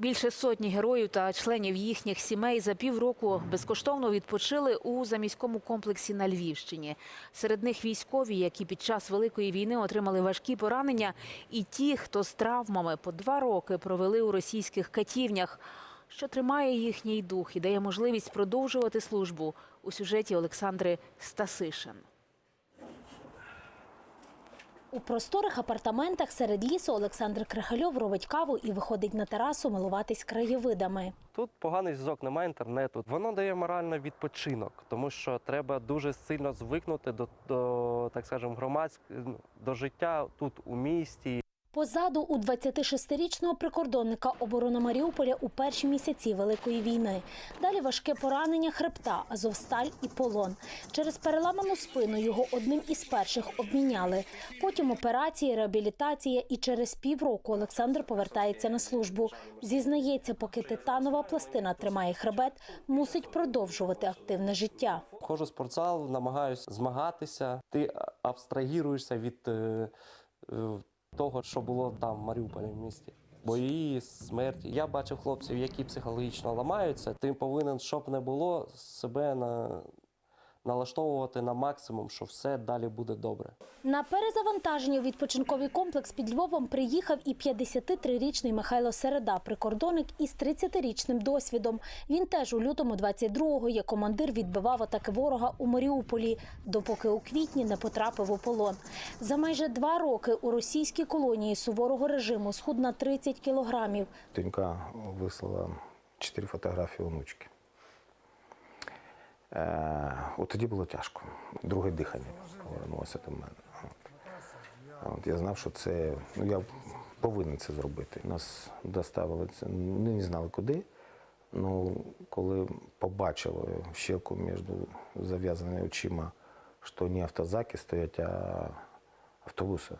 Більше сотні героїв та членів їхніх сімей за півроку безкоштовно відпочили у заміському комплексі на Львівщині. Серед них військові, які під час великої війни отримали важкі поранення, і ті, хто з травмами по два роки провели у російських катівнях, що тримає їхній дух і дає можливість продовжувати службу у сюжеті Олександри Стасишин. У просторих апартаментах серед лісу Олександр Крихальов робить каву і виходить на терасу милуватись краєвидами. Тут поганий зв'язок, немає інтернету. Воно дає моральний відпочинок, тому що треба дуже сильно звикнути до, до так скажемо, громадського до життя тут у місті. Позаду у 26-річного прикордонника оборона Маріуполя у перші місяці Великої війни. Далі важке поранення хребта, азовсталь і полон. Через переламану спину його одним із перших обміняли. Потім операції, реабілітація і через півроку Олександр повертається на службу. Зізнається, поки титанова пластина тримає хребет, мусить продовжувати активне життя. Ходжу в спортзал, намагаюся змагатися. Ти абстрагіруєшся від е, е, того, що було там в Маріуполі в місті. Бої, смерті. Я бачив хлопців, які психологічно ламаються. Ти повинен, щоб не було, себе на, налаштовувати на максимум, що все далі буде добре. На перезавантаження у відпочинковий комплекс під Львовом приїхав і 53-річний Михайло Середа, прикордонник із 30-річним досвідом. Він теж у лютому 22-го як командир відбивав атаки ворога у Маріуполі, допоки у квітні не потрапив у полон. За майже два роки у російській колонії суворого режиму схуд на 30 кілограмів. Донька вислала чотири фотографії онучки. Е, от тоді було тяжко. Друге дихання повернулося до мене. От, я знав, що це, ну я повинен це зробити. Нас доставили це, ну, не знали куди. Ну, коли побачили щелку між зав'язаними очима, що не автозаки стоять, а автобуси,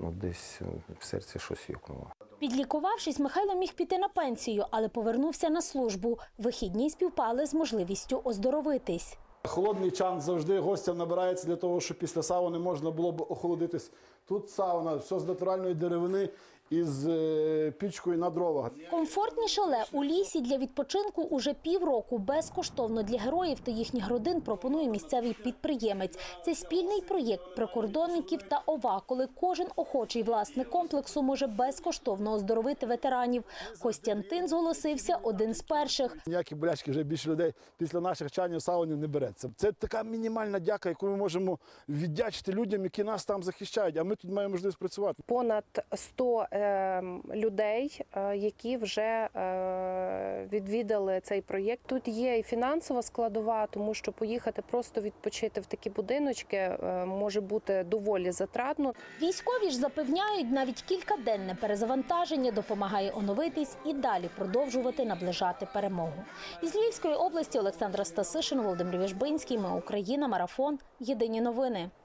ну десь в серці щось юкнуло. Підлікувавшись, Михайло міг піти на пенсію, але повернувся на службу. Вихідні співпали з можливістю оздоровитись. Холодний чан завжди гостям набирається для того, щоб після сауни можна було б охолодитись. Тут сауна, все з натуральної деревини із е, пічкою на дровах. Комфортні шале у лісі для відпочинку уже півроку безкоштовно для героїв та їхніх родин пропонує місцевий підприємець. Це спільний проєкт прикордонників та ОВА, коли кожен охочий власник комплексу може безкоштовно оздоровити ветеранів. Костянтин зголосився один з перших. Ніякі болячки вже більше людей після наших чанів в сауні не береться. Це така мінімальна дяка, яку ми можемо віддячити людям, які нас там захищають. А ми тут маємо можливість працювати. понад 100 е, людей, е, які вже е, відвідали цей проєкт. Тут є і фінансова складова, тому що поїхати просто відпочити в такі будиночки е, може бути доволі затратно. Військові ж запевняють, навіть кількаденне перезавантаження допомагає оновитись і далі продовжувати наближати перемогу. Із Львівської області Олександра Стасишин, Володимир Віжбинський. Ми Україна. Марафон. Єдині новини.